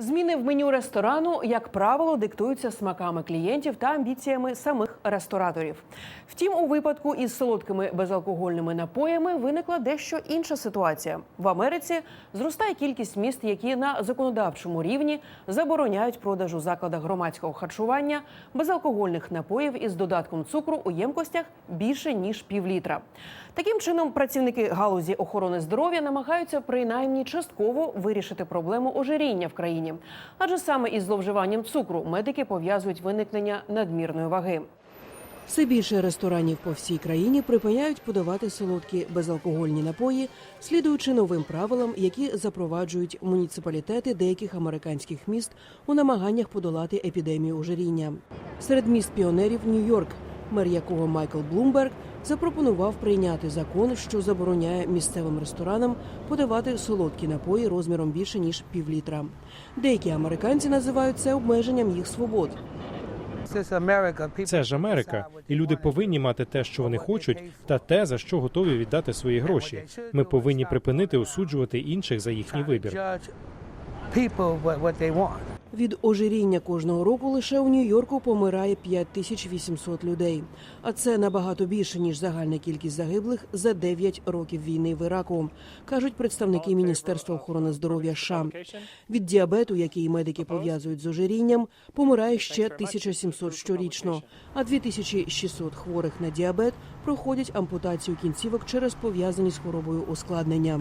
Зміни в меню ресторану, як правило, диктуються смаками клієнтів та амбіціями самих рестораторів. Втім, у випадку із солодкими безалкогольними напоями виникла дещо інша ситуація. В Америці зростає кількість міст, які на законодавчому рівні забороняють продаж у закладах громадського харчування безалкогольних напоїв із додатком цукру у ємкостях більше ніж півлітра. Таким чином, працівники галузі охорони здоров'я намагаються принаймні частково вирішити проблему ожиріння в країні, адже саме із зловживанням цукру медики пов'язують виникнення надмірної ваги. Все більше ресторанів по всій країні припиняють подавати солодкі безалкогольні напої, слідуючи новим правилам, які запроваджують муніципалітети деяких американських міст у намаганнях подолати епідемію ожиріння. Серед міст піонерів Нью-Йорк, мер якого Майкл Блумберг запропонував прийняти закон, що забороняє місцевим ресторанам подавати солодкі напої розміром більше ніж півлітра. Деякі американці називають це обмеженням їх свобод. Це ж Америка, і люди повинні мати те, що вони хочуть, та те, за що готові віддати свої гроші. Ми повинні припинити осуджувати інших за їхній вибір. Від ожиріння кожного року лише у Нью-Йорку помирає 5800 людей. А це набагато більше ніж загальна кількість загиблих за 9 років війни в Іраку, кажуть представники Міністерства охорони здоров'я США. Від діабету, який медики пов'язують з ожирінням, помирає ще 1700 щорічно, а 2600 хворих на діабет проходять ампутацію кінцівок через пов'язані з хворобою ускладнення.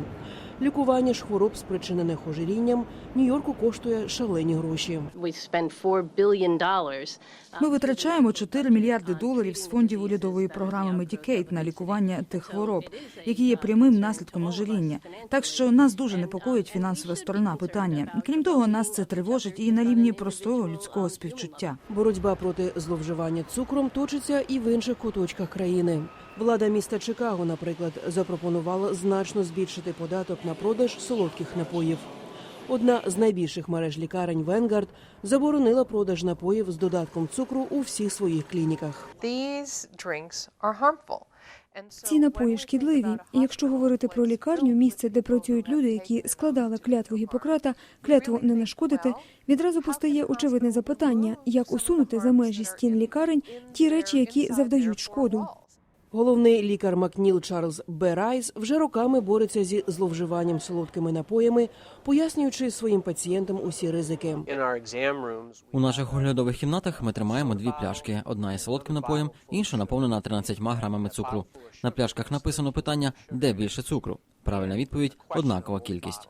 Лікування ж хвороб, спричинених ожирінням, Нью-Йорку коштує шалені гроші. We spend $4 billion. uh, Ми витрачаємо 4 мільярди доларів з фондів урядової програми Medicaid на лікування тих хвороб, які є прямим наслідком ожиріння. Так що нас дуже непокоїть фінансова сторона питання. Крім того, нас це тривожить і на рівні простого людського співчуття. Боротьба проти зловживання цукром точиться і в інших куточках країни. Влада міста Чикаго, наприклад, запропонувала значно збільшити податок на продаж солодких напоїв. Одна з найбільших мереж лікарень Венгард заборонила продаж напоїв з додатком цукру у всіх своїх клініках. Ці напої шкідливі. І якщо говорити про лікарню, місце, де працюють люди, які складали клятву Гіппократа, клятву не нашкодити, відразу постає очевидне запитання: як усунути за межі стін лікарень ті речі, які завдають шкоду. Головний лікар Макніл Чарльз Берайс вже роками бореться зі зловживанням солодкими напоями, пояснюючи своїм пацієнтам усі ризики. У наших оглядових кімнатах ми тримаємо дві пляшки: одна із солодким напоєм, інша наповнена 13 грамами цукру. На пляшках написано питання, де більше цукру. Правильна відповідь однакова кількість.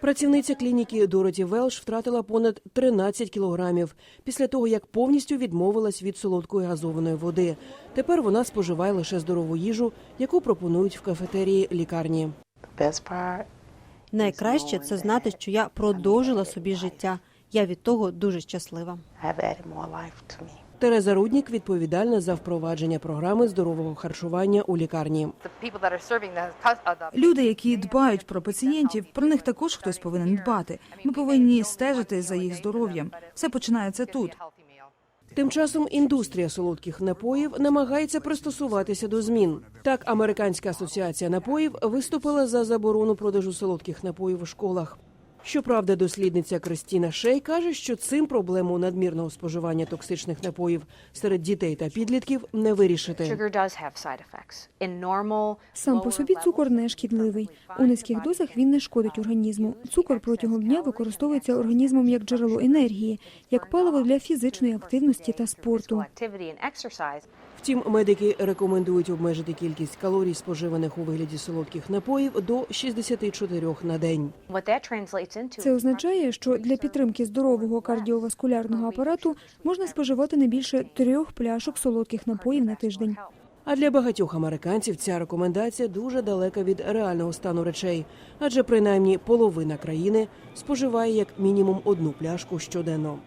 Працівниця клініки Дороті Велш втратила понад 13 кілограмів після того, як повністю відмовилась від солодкої газованої води. Тепер вона споживає лише здорову їжу, яку пропонують в кафетерії лікарні. Найкраще це знати, що я продовжила собі життя. Я від того дуже щаслива. Тереза Руднік відповідальна за впровадження програми здорового харчування у лікарні. uh, Люди, які дбають про пацієнтів, про них також хтось повинен дбати. Ми повинні стежити за їх здоров'ям. Все починається тут. Тим часом індустрія солодких напоїв намагається пристосуватися до змін. Так, американська асоціація напоїв виступила за заборону продажу солодких напоїв у школах. Щоправда, дослідниця Кристіна Шей каже, що цим проблему надмірного споживання токсичних напоїв серед дітей та підлітків не вирішити. Сам по собі цукор не шкідливий. У низьких дозах він не шкодить організму. Цукор протягом дня використовується організмом як джерело енергії, як паливо для фізичної активності та спорту. Втім, медики рекомендують обмежити кількість калорій, споживаних у вигляді солодких напоїв, до 64 на день. Це означає, що для підтримки здорового кардіоваскулярного апарату можна споживати не більше трьох пляшок солодких напоїв на тиждень. А для багатьох американців ця рекомендація дуже далека від реального стану речей, адже принаймні половина країни споживає як мінімум одну пляшку щоденно.